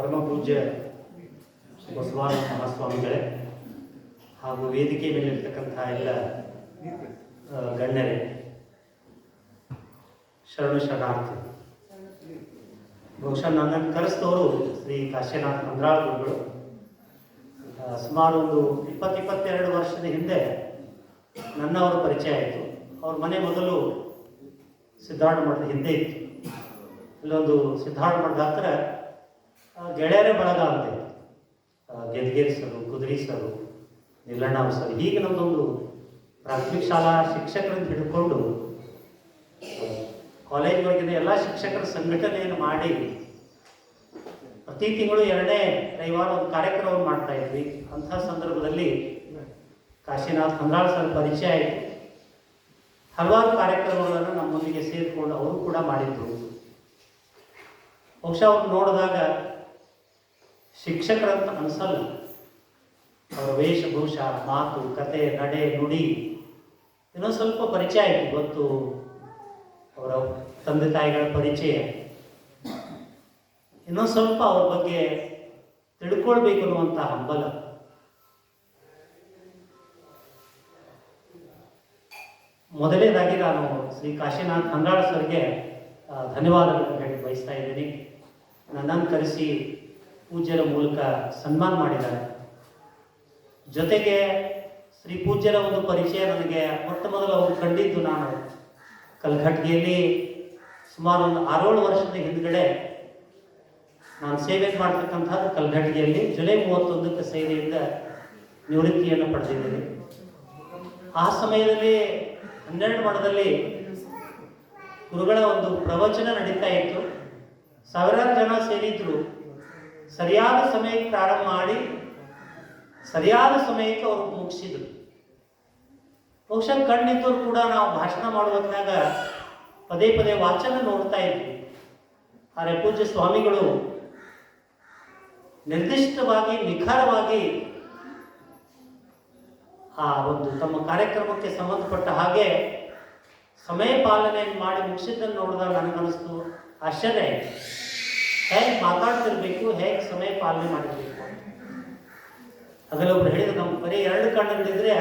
ಪರಮ ಪೂಜ್ಯ ಬಸವಾನ ಮಹಾಸ್ವಾಮಿಗಳೇ ಹಾಗೂ ವೇದಿಕೆ ಮೇಲಿರ್ತಕ್ಕಂಥ ಎಲ್ಲ ಗಣ್ಯರೇ, ಶರಣ ಶರಣಾರ್ಥಿ. ಬಹುಶಃ ನನ್ನನ್ನು ಕರೆಸಿದವರು ಶ್ರೀ ಕಾಶ್ಯನಾಥ್ ಮಂದ್ರಾಳ್ ಗುರುಗಳು. ಸುಮಾರು ಒಂದು ಇಪ್ಪತ್ತು ಇಪ್ಪತ್ತೆರಡು ವರ್ಷದ ಹಿಂದೆ ನನ್ನವರ ಪರಿಚಯ ಆಯಿತು. ಅವ್ರ ಮನೆ ಮೊದಲು ಸಿದ್ಧಾರ್ಥ ಮಠದ ಹಿಂದೆ ಇತ್ತು. ಇಲ್ಲೊಂದು ಸಿದ್ಧಾರ್ಥ ಮಠದ ಹತ್ರ ಗೆಳೆಯರೇ ಬಳಗ ಅಂತ ಸರು ಕುದುರಿ ಗೆದ್ಗೇರಿಸರು ಕುದುರಿಸರು ನಿಲ್ಲಣ್ಣವಸರು ಹೀಗೆ ನಮ್ಮದೊಂದು ಪ್ರಾಥಮಿಕ ಶಾಲಾ ಶಿಕ್ಷಕರನ್ನು ಹಿಡ್ಕೊಂಡು ಕಾಲೇಜ್ವರೆಗಿನ ಎಲ್ಲ ಶಿಕ್ಷಕರ ಸಂಘಟನೆಯನ್ನು ಮಾಡಿ, ಪ್ರತಿ ತಿಂಗಳು ಎರಡನೇ ರವಿವಾರ ಒಂದು ಕಾರ್ಯಕ್ರಮವನ್ನು ಮಾಡ್ತಾ ಇದ್ವಿ. ಅಂತಹ ಸಂದರ್ಭದಲ್ಲಿ ಕಾಶಿನಾಥ್ ಹಂದ್ರಾಳ್ ಸರ್ ಪರಿಚಯ ಆಯಿತು. ಹಲವಾರು ಕಾರ್ಯಕ್ರಮಗಳನ್ನು ನಮ್ಮೊಂದಿಗೆ ಸೇರಿಕೊಂಡು ಅವರು ಕೂಡ ಮಾಡಿದ್ರು. ಬಹುಶಃ ಅವ್ರು ನೋಡಿದಾಗ ಶಿಕ್ಷಕರಂತ ಅನಿಸಲ್ಲ. ಅವರ ವೇಷಭೂಷ, ಮಾತು, ಕತೆ, ನಡೆ, ನುಡಿ. ಇನ್ನೊಂದು ಸ್ವಲ್ಪ ಪರಿಚಯ ಆಯಿತು ಇವತ್ತು ಅವರ ತಂದೆ ತಾಯಿಗಳ ಪರಿಚಯ. ಇನ್ನೊಂದು ಸ್ವಲ್ಪ ಅವ್ರ ಬಗ್ಗೆ ತಿಳ್ಕೊಳ್ಬೇಕು ಅನ್ನುವಂಥ ಹಂಬಲ. ಮೊದಲನೇದಾಗಿ ನಾನು ಶ್ರೀ ಕಾಶಿನಾಥ್ ಹಂಗಾಳ ಸರ್ಗೆ ಧನ್ಯವಾದಗಳನ್ನು ಹೇಳಿ ಬಯಸ್ತಾ ಇದ್ದೀನಿ. ನನ್ನನ್ನು ಕರೆಸಿ ಪೂಜ್ಯರ ಮೂಲಕ ಸನ್ಮಾನ ಮಾಡಿದ್ದಾರೆ. ಜೊತೆಗೆ ಶ್ರೀ ಪೂಜ್ಯರ ಒಂದು ಪರಿಚಯ ನನಗೆ ಮೊಟ್ಟ ಮೊದಲು ಅವರು ಕಂಡಿದ್ದು ನಾನು ಕಲ್ಘಟ್ಗೆಯಲ್ಲಿ ಸುಮಾರು ಒಂದು ಆರೇಳು ವರ್ಷದ ಹಿಂದ್ಗಡೆ ನಾನು ಸೇವೆ ಮಾಡ್ತಕ್ಕಂಥದ್ದು ಕಲ್ಘಟ್ಗೆಯಲ್ಲಿ ಜುಲೈ ಮೂವತ್ತೊಂದಕ್ಕೆ ಸೇವೆಯಿಂದ ನಿವೃತ್ತಿಯನ್ನು ಪಡೆದಿದ್ದೇನೆ. ಆ ಸಮಯದಲ್ಲಿ ಹನ್ನೆರಡು ಮಠದಲ್ಲಿ ಗುರುಗಳ ಒಂದು ಪ್ರವಚನ ನಡೀತಾ ಇತ್ತು. ಸಾವಿರಾರು ಜನ ಸೇರಿದ್ರು. ಸರಿಯಾದ ಸಮಯಕ್ಕೆ ಪ್ರಾರಂಭ ಮಾಡಿ, ಸರಿಯಾದ ಸಮಯಕ್ಕೆ ಅವರು ಮುಗಿಸಿದರು ಬಹುಶಃ ಕಣ್ಣಿದ್ದವ್ರು ಕೂಡ ನಾವು ಭಾಷಣ ಮಾಡುವಾಗ ಪದೇ ಪದೇ ವಾಚನ ನೋಡ್ತಾ ಇದ್ವಿ ಆದರೆ ಪೂಜ್ಯ ಸ್ವಾಮಿಗಳು ನಿರ್ದಿಷ್ಟವಾಗಿ, ನಿಖರವಾಗಿ ಆ ಒಂದು ತಮ್ಮ ಕಾರ್ಯಕ್ರಮಕ್ಕೆ ಸಂಬಂಧಪಟ್ಟ ಹಾಗೆ ಸಮಯ ಪಾಲನೆಯನ್ನು ಮಾಡಿ ಮುಗಿಸಿದ್ದನ್ನು ನೋಡಿದಾಗ ನನಗನ್ನಿಸ್ತು ಆಶ್ಚರ್ಯ. ಹೇಗೆ ಮಾತಾಡ್ತಿರ್ಬೇಕು, ಹೇಗೆ ಸಮಯ ಪಾಲನೆ ಮಾಡಿರ್ಬೇಕು? ಒಬ್ರು ಹೇಳಿದ್ರು ನಮ್ಮ ಬರೀ ಎರಡು ಕಣ್ಣುಗಳಿದ್ರೆ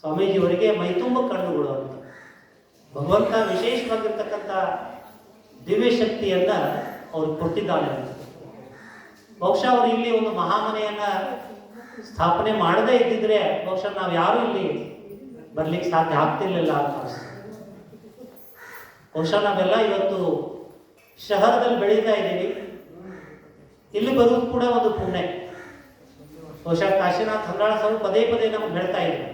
ಸ್ವಾಮೀಜಿಯವರಿಗೆ ಮೈತುಂಬ ಕಣ್ಣುಗಳು ಅಂತ. ಭಗವಂತ ವಿಶೇಷವಾಗಿರ್ತಕ್ಕಂಥ ದಿವ್ಯ ಶಕ್ತಿಯನ್ನ ಅವ್ರು ಕೊಟ್ಟಿದ್ದಾನೆ. ಬಹುಶಃ ಅವರು ಇಲ್ಲಿ ಒಂದು ಮಹಾಮನೆಯನ್ನ ಸ್ಥಾಪನೆ ಮಾಡದೇ ಇದ್ದಿದ್ರೆ, ಬಹುಶಃ ನಾವು ಯಾರು ಇಲ್ಲಿ ಬರ್ಲಿಕ್ಕೆ ಸಾಧ್ಯ ಆಗ್ತಿರ್ಲಿಲ್ಲ ಅಂತ ಬಹುಶಃ ನಾವೆಲ್ಲ ಇವತ್ತು ಶಹರದಲ್ಲಿ ಬೆಳೀತಾ ಇದ್ದೀನಿ ಇಲ್ಲಿ ಬರುವುದು ಕೂಡ ಒಂದು ಪುಣ್ಯ. ಬಹುಶಃ ಕಾಶಿನಾಥ್ ಹಂಗಾಳ ಸ್ವಾಮಿ ಪದೇ ಪದೇ ನಮ್ಗೆ ಹೇಳ್ತಾ ಇದ್ರು.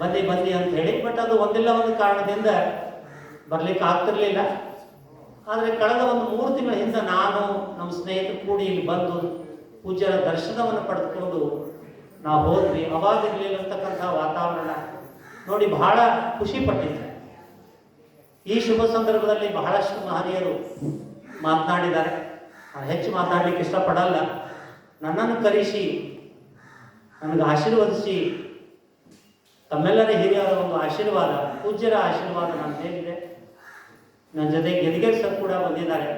ಬನ್ನಿ ಬನ್ನಿ ಅಂತ ಹೇಳಿ. ಬಟ್ ಅದು ಒಂದಿಲ್ಲ ಒಂದು ಕಾರಣದಿಂದ ಬರ್ಲಿಕ್ಕೆ ಆಗ್ತಿರ್ಲಿಲ್ಲ. ಆದರೆ ಕಳೆದ ಒಂದು ಮೂರು ತಿಂಗಳ ಹಿಂದೆ ನಾನು, ನಮ್ಮ ಸ್ನೇಹಿತರು ಕೂಡಿ ಇಲ್ಲಿ ಬಂದು ಪೂಜ್ಯರ ದರ್ಶನವನ್ನು ಪಡೆದುಕೊಂಡು ನಾವು ಹೋದ್ವಿ. ಅವಾಗಿರ್ಲಿಲ್ಲತಕ್ಕಂಥ ವಾತಾವರಣ. ನೋಡಿ, ಬಹಳ ಖುಷಿ ಪಟ್ಟಿದ್ದೆ ಈ ಶುಭ ಸಂದರ್ಭದಲ್ಲಿ ಬಹಳಷ್ಟು ಮಹನೀಯರು ಮಾತನಾಡಿದ್ದಾರೆ. ನಾನು ಹೆಚ್ಚು ಮಾತಾಡ್ಲಿಕ್ಕೆ ಇಷ್ಟಪಡಲ್ಲ. ನನ್ನನ್ನು ಕರೆಸಿ, ನನಗೆ ಆಶೀರ್ವದಿಸಿ, ತಮ್ಮೆಲ್ಲರ ಹಿರಿಯರ ಒಂದು ಆಶೀರ್ವಾದ, ಪೂಜ್ಯರ ಆಶೀರ್ವಾದ ನನ್ನ ನನ್ನ ಜೊತೆ ಗೆದಿಗೆರ್ ಸರ್ ಕೂಡ ಬಂದಿದ್ದಾರೆ.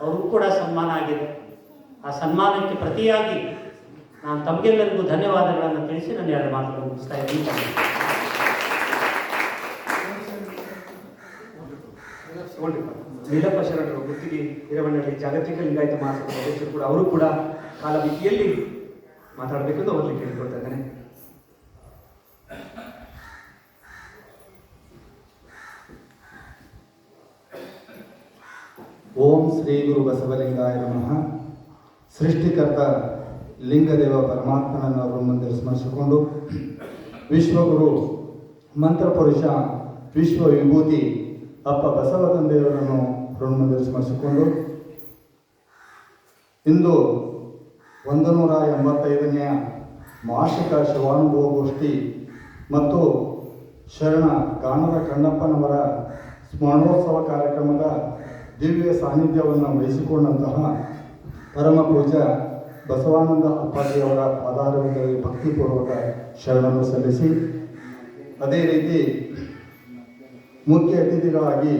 ಅವ್ರಿಗೂ ಕೂಡ ಸನ್ಮಾನ ಆಗಿದೆ. ಆ ಸನ್ಮಾನಕ್ಕೆ ಪ್ರತಿಯಾಗಿ ನಾನು ತಮಗೆಲ್ಲರಿಗೂ ಧನ್ಯವಾದಗಳನ್ನು ತಿಳಿಸಿ ನನ್ನ ಎರಡು ಮಾತುಗಳನ್ನು ಮುಗಿಸ್ತಾ ಇದ್ದೀನಿ. ನೀಲಪ್ಪ ಶರಣರು ಗುತ್ತಿಗೆ ಹಿರವಣ್ಣಲ್ಲಿ ಜಾಗತಿಕ ಲಿಂಗಾಯತ ಮಹಾಸಭಾ ಕೂಡ, ಅವರು ಕೂಡ ಕಾಲಮಿತಿಯಲ್ಲಿ ಮಾತಾಡಬೇಕೆಂದು ಅವರಲ್ಲಿ ಕೇಳಿಕೊಳ್ತಾ ಇದ್ದಾನೆ ಓಂ ಶ್ರೀ ಗುರು ಬಸವಲಿಂಗಾಯ ನಮಃ. ಸೃಷ್ಟಿಕರ್ತ ಲಿಂಗದೇವ ಪರಮಾತ್ಮನನ್ನು ಅವರ ಮುಂದೆ ಸ್ಮರಿಸಿಕೊಂಡು, ವಿಶ್ವಗುರು, ಮಂತ್ರಪುರುಷ ವಿಶ್ವ ವಿಭೂತಿ ಅಪ್ಪ ಬಸವ ತಂದೆಯವರನ್ನು ಮುಂದೆ ಸ್ಮರಿಸಿಕೊಂಡು ಇಂದು ಒಂದು ನೂರ ಎಂಬತ್ತೈದನೆಯ ಮಾಸಿಕ ಶಿವಾನುಭವ ಗೋಷ್ಠಿ ಮತ್ತು ಶರಣ ಗಾನದ ಕಣ್ಣಪ್ಪನವರ ಸ್ಮರಣೋತ್ಸವ ಕಾರ್ಯಕ್ರಮದ ದಿವ್ಯ ಸಾನ್ನಿಧ್ಯವನ್ನು ವಹಿಸಿಕೊಂಡಂತಹ ಪರಮ ಪೂಜ ಬಸವಾನಂದ ಅಪ್ಪಾಜಿಯವರ ಪಾದಾರವಿಂದದಲ್ಲಿ ಭಕ್ತಿಪೂರ್ವಕ ಶರಣನ್ನು ಸಲ್ಲಿಸಿ, ಅದೇ ರೀತಿ ಮುಖ್ಯ ಅತಿಥಿಗಳಾಗಿ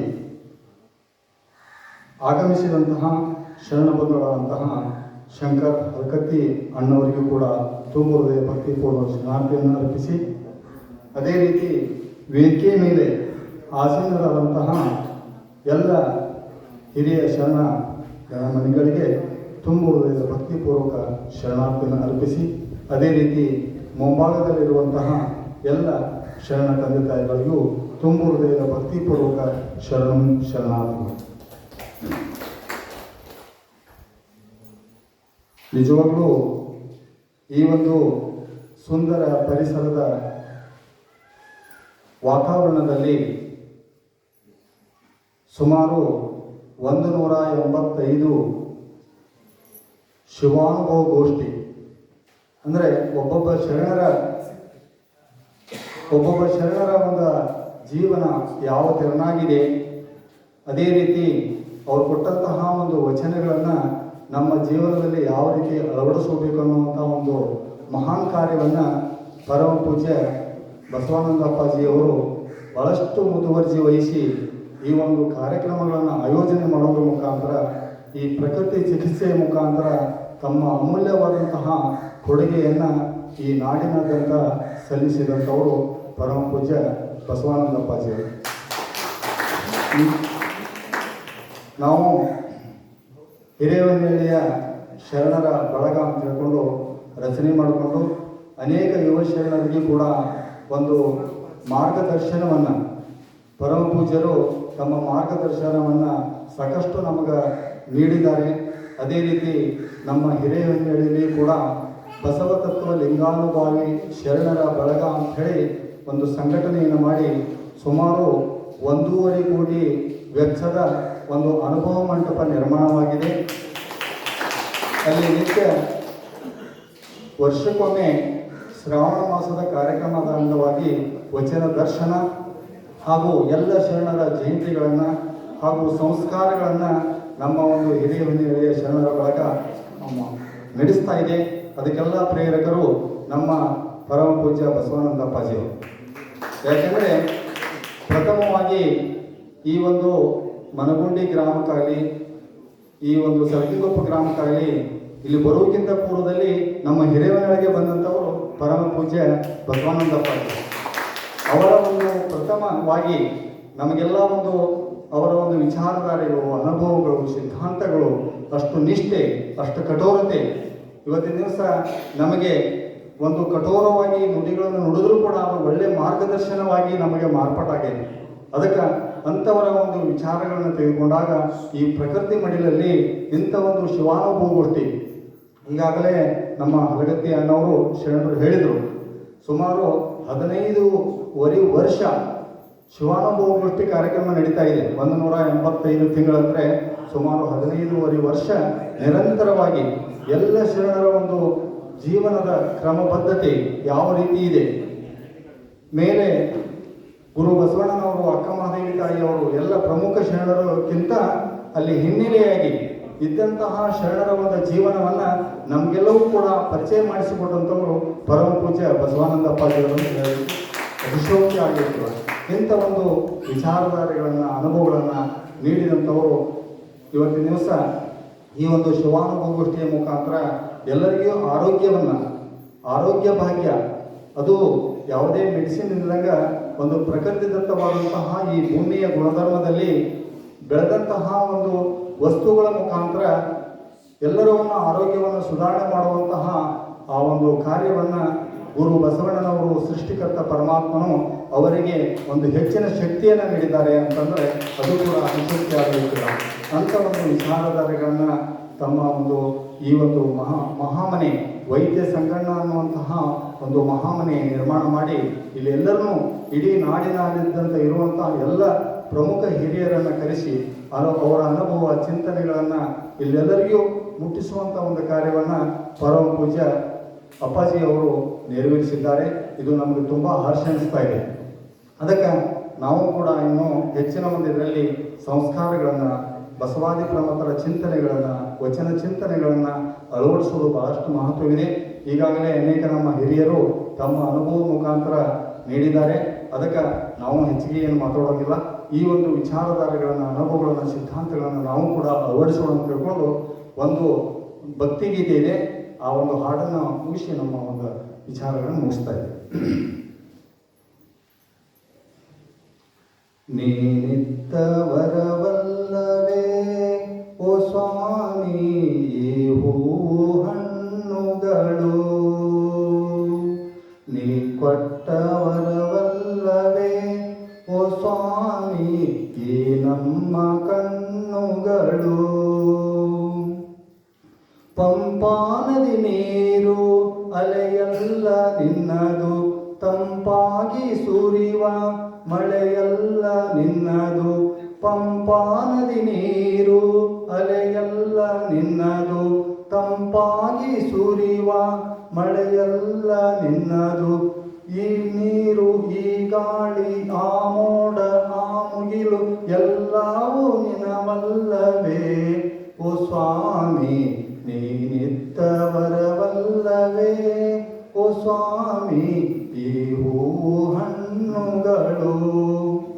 ಆಗಮಿಸಿದಂತಹ ಶರಣ ಬಂಧುಗಳಾದಂತಹ ಶಂಕರ್ ಹಲ್ಕತ್ತಿ ಅಣ್ಣವರಿಗೂ ಕೂಡ ತುಂಬ ಹೃದಯ ಭಕ್ತಿಪೂರ್ವ ಶ್ರದ್ಧಾಂತಿಯನ್ನು ಅರ್ಪಿಸಿ, ಅದೇ ರೀತಿ ವೇದಿಕೆ ಮೇಲೆ ಆಸೀನರಾದಂತಹ ಎಲ್ಲ ಹಿರಿಯ ಶರಣ ಮನೆಗಳಿಗೆ ತುಂಬ ಹೃದಯದ ಭಕ್ತಿಪೂರ್ವಕ ಶರಣಾರ್ಥಿಯನ್ನು ಅರ್ಪಿಸಿ, ಅದೇ ರೀತಿ ಮುಂಭಾಗದಲ್ಲಿರುವಂತಹ ಎಲ್ಲ ಶರಣ ತಂದೆ ತಾಯಿಗಳಿಗೂ ತುಂಬ ಹೃದಯದ ಭಕ್ತಿಪೂರ್ವಕ ಶರಣಂ ಶರಣಾರ್ಥಿಗಳು. ನಿಜವಾಗ್ಲೂ ಈ ಒಂದು ಸುಂದರ ಪರಿಸರದ ವಾತಾವರಣದಲ್ಲಿ ಸುಮಾರು ಒಂದು ನೂರ ಎಂಬತ್ತೈದು ಶಿವಾನುಭವ ಗೋಷ್ಠಿ, ಅಂದರೆ ಒಬ್ಬೊಬ್ಬ ಶರಣರ ಒಬ್ಬೊಬ್ಬ ಶರಣರ ಒಂದು ಜೀವನ ಯಾವ ತೆರನಾಗಿದೆ? ಅದೇ ರೀತಿ ಅವರು ಕೊಟ್ಟಂತಹ ಒಂದು ವಚನಗಳನ್ನು ನಮ್ಮ ಜೀವನದಲ್ಲಿ ಯಾವ ರೀತಿ ಅಳವಡಿಸಬೇಕು ಅನ್ನುವಂಥ ಒಂದು ಮಹಾನ್ ಕಾರ್ಯವನ್ನು ಪರಮ ಪೂಜ್ಯ ಬಸವಾನಂದ ಅಪ್ಪಾಜಿಯವರು ಬಹಳಷ್ಟು ಮುತುವರ್ಜಿ ವಹಿಸಿ ಈ ಒಂದು ಕಾರ್ಯಕ್ರಮಗಳನ್ನು ಆಯೋಜನೆ ಮಾಡೋದ್ರ ಮುಖಾಂತರ, ಈ ಪ್ರಕೃತಿ ಚಿಕಿತ್ಸೆಯ ಮುಖಾಂತರ ತಮ್ಮ ಅಮೂಲ್ಯವಾದಂತಹ ಕೊಡುಗೆಯನ್ನು ಈ ನಾಡಿನಾದ್ಯಂತ ಸಲ್ಲಿಸಿದಂಥವರು ಪರಮ ಪೂಜ್ಯ ಬಸವಾನಂದ ಅಪ್ಪಾಜಿಯವರು ನಾವು ಹಿರೇವನ್ಹಳ್ಳಿಯ ಶರಣರ ಬಳಗ ಅಂತ ಹೇಳ್ಕೊಂಡು ರಚನೆ ಮಾಡಿಕೊಂಡು ಅನೇಕ ಯುವ ಶರಣರಿಗೆ ಕೂಡ ಒಂದು ಮಾರ್ಗದರ್ಶನವನ್ನು ಪರಮ ಪೂಜ್ಯರು ತಮ್ಮ ಮಾರ್ಗದರ್ಶನವನ್ನು ಸಾಕಷ್ಟು ನಮಗೆ ನೀಡಿದ್ದಾರೆ. ಅದೇ ರೀತಿ ನಮ್ಮ ಹಿರೇವನ್ಹಳ್ಳಿಯಲ್ಲಿ ಕೂಡ ಬಸವ ತತ್ವ ಲಿಂಗಾನುಭಾವಿ ಶರಣರ ಬಳಗ ಅಂತ ಹೇಳಿ ಒಂದು ಸಂಘಟನೆಯನ್ನು ಮಾಡಿ ಸುಮಾರು ಒಂದೂವರೆ ಕೋಟಿ ವೆಚ್ಚದ ಒಂದು ಅನುಭವ ಮಂಟಪ ನಿರ್ಮಾಣವಾಗಿದೆ. ಅಲ್ಲಿ ನಿತ್ಯ ವರ್ಷಕ್ಕೊಮ್ಮೆ ಶ್ರಾವಣ ಮಾಸದ ಕಾರ್ಯಕ್ರಮದ ಅಂಗವಾಗಿ ವಚನ ದರ್ಶನ ಹಾಗೂ ಎಲ್ಲ ಶರಣರ ಜಯಂತಿಗಳನ್ನು ಹಾಗೂ ಸಂಸ್ಕಾರಗಳನ್ನು ನಮ್ಮ ಒಂದು ಹಿರಿಯ ಹಿರಿಯ ಶರಣರ ಬಳಗ ನಡೆಸ್ತಾ ಇದೆ. ಅದಕ್ಕೆಲ್ಲ ಪ್ರೇರಕರು ನಮ್ಮ ಪರಮ ಪೂಜ್ಯ ಬಸವಾನಂದಪ್ಪಾಜಿಯವರು. ಯಾಕೆಂದರೆ ಪ್ರಥಮವಾಗಿ ಈ ಒಂದು ಮನಗುಂಡಿ ಗ್ರಾಮಕ್ಕಾಗಲಿ, ಈ ಒಂದು ಸರಕಿಗೊಪ್ಪ ಗ್ರಾಮಕ್ಕಾಗಲಿ, ಇಲ್ಲಿ ಬರುವುದಕ್ಕಿಂತ ಪೂರ್ವದಲ್ಲಿ ನಮ್ಮ ಹಿರೇವನಗಳಿಗೆ ಬಂದಂಥವರು ಪರಮ ಪೂಜ್ಯ ಬಸವಾನಂದಪ್ಪ ಅವರ ಒಂದು ಪ್ರಥಮವಾಗಿ ನಮಗೆಲ್ಲ ಒಂದು ಅವರ ಒಂದು ವಿಚಾರಧಾರೆಗಳು, ಅನುಭವಗಳು, ಸಿದ್ಧಾಂತಗಳು, ಅಷ್ಟು ನಿಷ್ಠೆ, ಅಷ್ಟು ಕಠೋರತೆ. ಇವತ್ತಿನ ದಿವಸ ನಮಗೆ ಒಂದು ಕಠೋರವಾಗಿ ನುಡಿಗಳನ್ನು ನುಡಿದ್ರೂ ಕೂಡ ಅದು ಒಳ್ಳೆ ಮಾರ್ಗದರ್ಶನವಾಗಿ ನಮಗೆ ಮಾರ್ಪಾಟಾಗಿದೆ ಅದಕ್ಕೆ ಅಂಥವರ ಒಂದು ವಿಚಾರಗಳನ್ನು ತೆಗೆದುಕೊಂಡಾಗ ಈ ಪ್ರಕೃತಿ ಮಡಿಲಲ್ಲಿ ಇಂಥ ಒಂದು ಶಿವಾನುಭವಗೋಷ್ಠಿ ಈಗಾಗಲೇ ನಮ್ಮ ಹಲಗತ್ತಿ ಅನ್ನೋರು ಶರಣರು ಹೇಳಿದರು. ಸುಮಾರು ಹದಿನೈದೂವರೆ ವರ್ಷ ಶಿವಾನುಭವಗೋಷ್ಠಿ ಕಾರ್ಯಕ್ರಮ ನಡೀತಾ ಇದೆ. ಒಂದು ನೂರ ಎಂಬತ್ತೈದು ತಿಂಗಳಂದರೆ ಸುಮಾರು ಹದಿನೈದೂವರೆ ವರ್ಷ ನಿರಂತರವಾಗಿ ಎಲ್ಲ ಶರಣರ ಒಂದು ಜೀವನದ ಕ್ರಮಬದ್ಧತೆ ಯಾವ ರೀತಿ ಇದೆ? ಮೇಲೆ ಗುರು ಬಸವಣ್ಣನವರು, ಅಕ್ಕ ಮಹಾದೇವಿ ತಾಯಿಯವರು ಎಲ್ಲ ಪ್ರಮುಖ ಶರಣರಕ್ಕಿಂತ ಅಲ್ಲಿ ಹಿನ್ನೆಲೆಯಾಗಿ ಇದ್ದಂತಹ ಶರಣರ ಒಂದು ಜೀವನವನ್ನು ನಮಗೆಲ್ಲವೂ ಕೂಡ ಪರಿಚಯ ಮಾಡಿಸಿಕೊಟ್ಟಂಥವರು ಪರಮ ಪೂಜೆ ಬಸವಾನಂದ ಅತಿಶೋಕ್ತಿ ಆಗಿರ್ತದೆ ಇಂಥ ಒಂದು ವಿಚಾರಧಾರೆಗಳನ್ನು, ಅನುಭವಗಳನ್ನು ನೀಡಿದಂಥವರು ಇವತ್ತಿನ ದಿವಸ ಈ ಒಂದು ಶಿವಾನುಭವಗೋಷ್ಠಿಯ ಮುಖಾಂತರ ಎಲ್ಲರಿಗೂ ಆರೋಗ್ಯವನ್ನು, ಆರೋಗ್ಯ ಭಾಗ್ಯ, ಅದು ಯಾವುದೇ ಮೆಡಿಸಿನ್ ಇಲ್ಲದಂಗ ಒಂದು ಪ್ರಕೃತಿದತ್ತವಾದಂತಹ ಈ ಭೂಮಿಯ ಗುಣಧರ್ಮದಲ್ಲಿ ಬೆಳೆದಂತಹ ಒಂದು ವಸ್ತುಗಳ ಮುಖಾಂತರ ಎಲ್ಲರನ್ನ ಆರೋಗ್ಯವನ್ನು ಸುಧಾರಣೆ ಮಾಡುವಂತಹ ಆ ಒಂದು ಕಾರ್ಯವನ್ನು ಗುರು ಬಸವಣ್ಣನವರು ಸೃಷ್ಟಿಕರ್ತ ಪರಮಾತ್ಮನು ಅವರಿಗೆ ಒಂದು ಹೆಚ್ಚಿನ ಶಕ್ತಿಯನ್ನು ನೀಡಿದ್ದಾರೆ ಅಂತಂದರೆ ಅದು ಕೂಡ ಅನುಶಕ್ತಿ ಆಗಬೇಕಿಲ್ಲ ಅಂಥ ಒಂದು ವಿಚಾರಧಾರೆಗಳನ್ನು ತಮ್ಮ ಒಂದು ಈ ಒಂದು ಮಹಾ ಮಹಾಮನೆ ವೈದ್ಯ ಸಂಗಣ್ಣ ಅನ್ನುವಂತಹ ಒಂದು ಮಹಾಮನೆ ನಿರ್ಮಾಣ ಮಾಡಿ ಇಲ್ಲಿ ಎಲ್ಲರನ್ನೂ ಇಡೀ ನಾಡಿನಾದ್ಯಂತ ಇರುವಂತಹ ಎಲ್ಲ ಪ್ರಮುಖ ಹಿರಿಯರನ್ನು ಕರೆಸಿ ಅವರ ಅನುಭವ ಚಿಂತನೆಗಳನ್ನು ಇಲ್ಲೆಲ್ಲರಿಗೂ ಮುಟ್ಟಿಸುವಂಥ ಒಂದು ಕಾರ್ಯವನ್ನು ಪರಮ ಪೂಜ್ಯ ಅಪ್ಪಾಜಿ ಅವರು ನೆರವೇರಿಸಿದ್ದಾರೆ. ಇದು ನಮಗೆ ತುಂಬ ಹರ್ಷ ಅನಿಸ್ತಾ ಇದೆ. ಅದಕ್ಕೆ ನಾವು ಕೂಡ ಇನ್ನು ಹೆಚ್ಚಿನ ಒಂದು ಇದರಲ್ಲಿ ಸಂಸ್ಕಾರಗಳನ್ನು, ಬಸವಾದಿ ಪ್ರಮತರ ಚಿಂತನೆಗಳನ್ನು, ವಚನ ಚಿಂತನೆಗಳನ್ನು ಅಳವಡಿಸುವುದು ಬಹಳಷ್ಟು ಮಹತ್ವವಿದೆ. ಈಗಾಗಲೇ ಅನೇಕ ನಮ್ಮ ಹಿರಿಯರು ತಮ್ಮ ಅನುಭವ ಮುಖಾಂತರ ನೀಡಿದ್ದಾರೆ. ಅದಕ್ಕೆ ನಾವು ಹೆಚ್ಚಿಗೆ ಏನು ಮಾತಾಡೋಂಗಿಲ್ಲ ಈ ಒಂದು ವಿಚಾರಧಾರೆಗಳನ್ನು, ಅನುಭವಗಳನ್ನು, ಸಿದ್ಧಾಂತಗಳನ್ನು ನಾವು ಕೂಡ ಅಳವಡಿಸೋಣ ಅಂತ ತಿಳ್ಕೊಂಡು ಒಂದು ಭಕ್ತಿಗೀತೆ ಇದೆ. ಆ ಒಂದು ಹಾಡನ್ನು ಮುಗಿಸಿ ನಮ್ಮ ಒಂದು ವಿಚಾರಗಳನ್ನು ಮುಗಿಸ್ತಾ ಇದ್ದೀವಿ ಓ ಸ್ವಾಮಿ ಹೂವು ಹಣ್ಣುಗಳು ನೀ ಕೊಟ್ಟವರವಲ್ಲವೇ, ಓ ಸ್ವಾಮಿ, ಈ ನಮ್ಮ ಕಣ್ಣುಗಳು. ಪಂಪಾನದಿ ಮಳೆಯಲ್ಲ ನಿನ್ನದು ಪಂಪಾನದಿ ನೀರು. ಅಲೆಯಲ್ಲ ನಿನ್ನದು, ತಂಪಾಗಿ ಸುರಿಯುವ ಮಳೆಯಲ್ಲ ನಿನ್ನದು, ಈ ನೀರು, ಈ ಗಾಳಿ, ಆ ಹಣ್ಣುಗಳು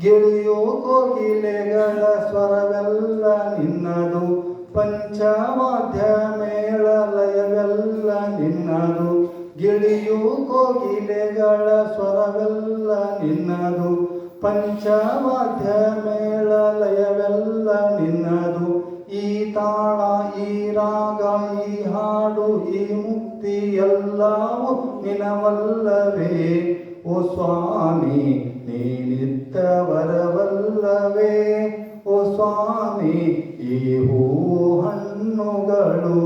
ಗಿಳಿಯೋ ಕೋಗಿಲೆಗಳ ಸ್ವರವೆಲ್ಲ ನಿನ್ನದು ಪಂಚವಾದ್ಯ ಮೇಳ ಲಯವೆಲ್ಲ ನಿನ್ನದು. ಗಿಳಿಯು ಕೋಗಿಲೆಗಳ ಸ್ವರವೆಲ್ಲ ನಿನ್ನದು ಪಂಚವಾದ್ಯ ಮೇಳ ಲಯವೆಲ್ಲ ನಿನ್ನದು. ಈ ತಾಳ, ಈ ರಾಗ, ಈ ಹಾಡು, ಈ ಮುಕ್ತಿ ಎಲ್ಲವೂ ನಿನವಲ್ಲವೇ. ಓ ಸ್ವಾಮಿ ನೀನಿತ್ತ ವರವಲ್ಲವೇ. ಓ ಸ್ವಾಮಿ, ಈ ಹೂ ಹಣ್ಣುಗಳು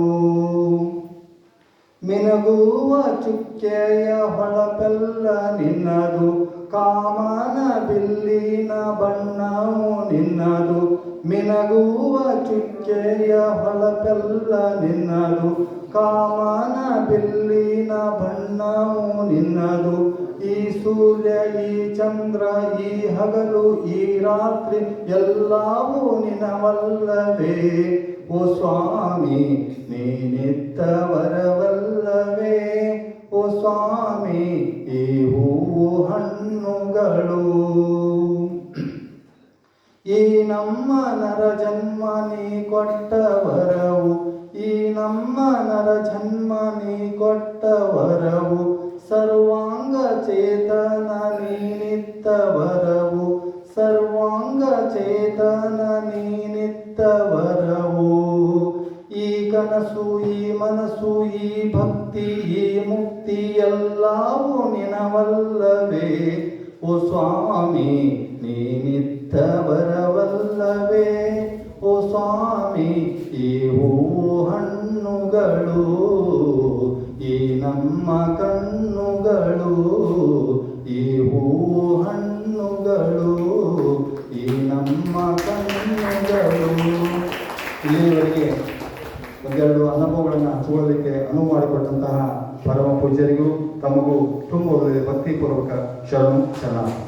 ಮಿನಗುವ ಚುಕ್ಕೆಯ ಹೊಳಪೆಲ್ಲ ನಿನ್ನದು, ಕಾಮನ ಬಿಲ್ಲಿನ ಬಣ್ಣವು ನಿನ್ನದು. ಮಿನಗುವ ಚುಕ್ಕೆಯ ಹೊಳಪೆಲ್ಲ ನಿನ್ನದು, ಕಾಮನ ಬಿಲ್ಲಿನ ಬಣ್ಣವು ನಿನ್ನದು. ಈ ಸೂರ್ಯ, ಈ ಚಂದ್ರ, ಈ ಹಗಲು, ಈ ರಾತ್ರಿ ಎಲ್ಲವೂ ನಿನವಲ್ಲವೇ. ಓ ಸ್ವಾಮಿ ನೀನಿತ್ತವರವಲ್ಲವೇ ಓ ಸ್ವಾಮಿ, ಈ ಹೂವು ಹಣ್ಣುಗಳು. ಈ ನಮ್ಮ ನರ ಜನ್ಮ ನೀ ಕೊಟ್ಟವರವು, ಈ ನಮ್ಮ ನರ ಜನ್ಮ ನೀ ಕೊಟ್ಟವರವು. ಸರ್ವಾಂಗ ಚೇತನ ನೀನಿತ್ತ ವರವು ಸರ್ವಾಂಗ ಚೇತನ ನೀನಿತ್ತ ವರವು ಈ ಕನಸು, ಈ ಮನಸ್ಸು ಈ ಭಕ್ತಿ, ಈ ಮುಕ್ತಿ ಎಲ್ಲವೂ ನಿನವಲ್ಲವೇ. ಓ ಸ್ವಾಮಿ ನೀನಿತ್ತ ವರವಲ್ಲವೇ ಓ ಸ್ವಾಮಿ, ಈ ಹೂವು ಹಣ್ಣುಗಳು ಈ ನಮ್ಮ ಕಣ್ಣುಗಳು, ಈ ಹೂವು ಹಣ್ಣುಗಳು, ಈ ನಮ್ಮ ಕಣ್ಣುಗಳು. ಇಲ್ಲಿಯವರೆಗೆ ಒಂದೆರಡು ಅನುಭವಗಳನ್ನು ಹಂಚಿಕೊಳ್ಳಲಿಕ್ಕೆ ಅನುವು ಮಾಡಿಕೊಟ್ಟಂತಹ ಪರಮ ಪೂಜ್ಯರಿಗೂ ತಮಗೂ ತುಂಬ ಭಕ್ತಿಪೂರ್ವಕ ಶರಣು ಶರಣ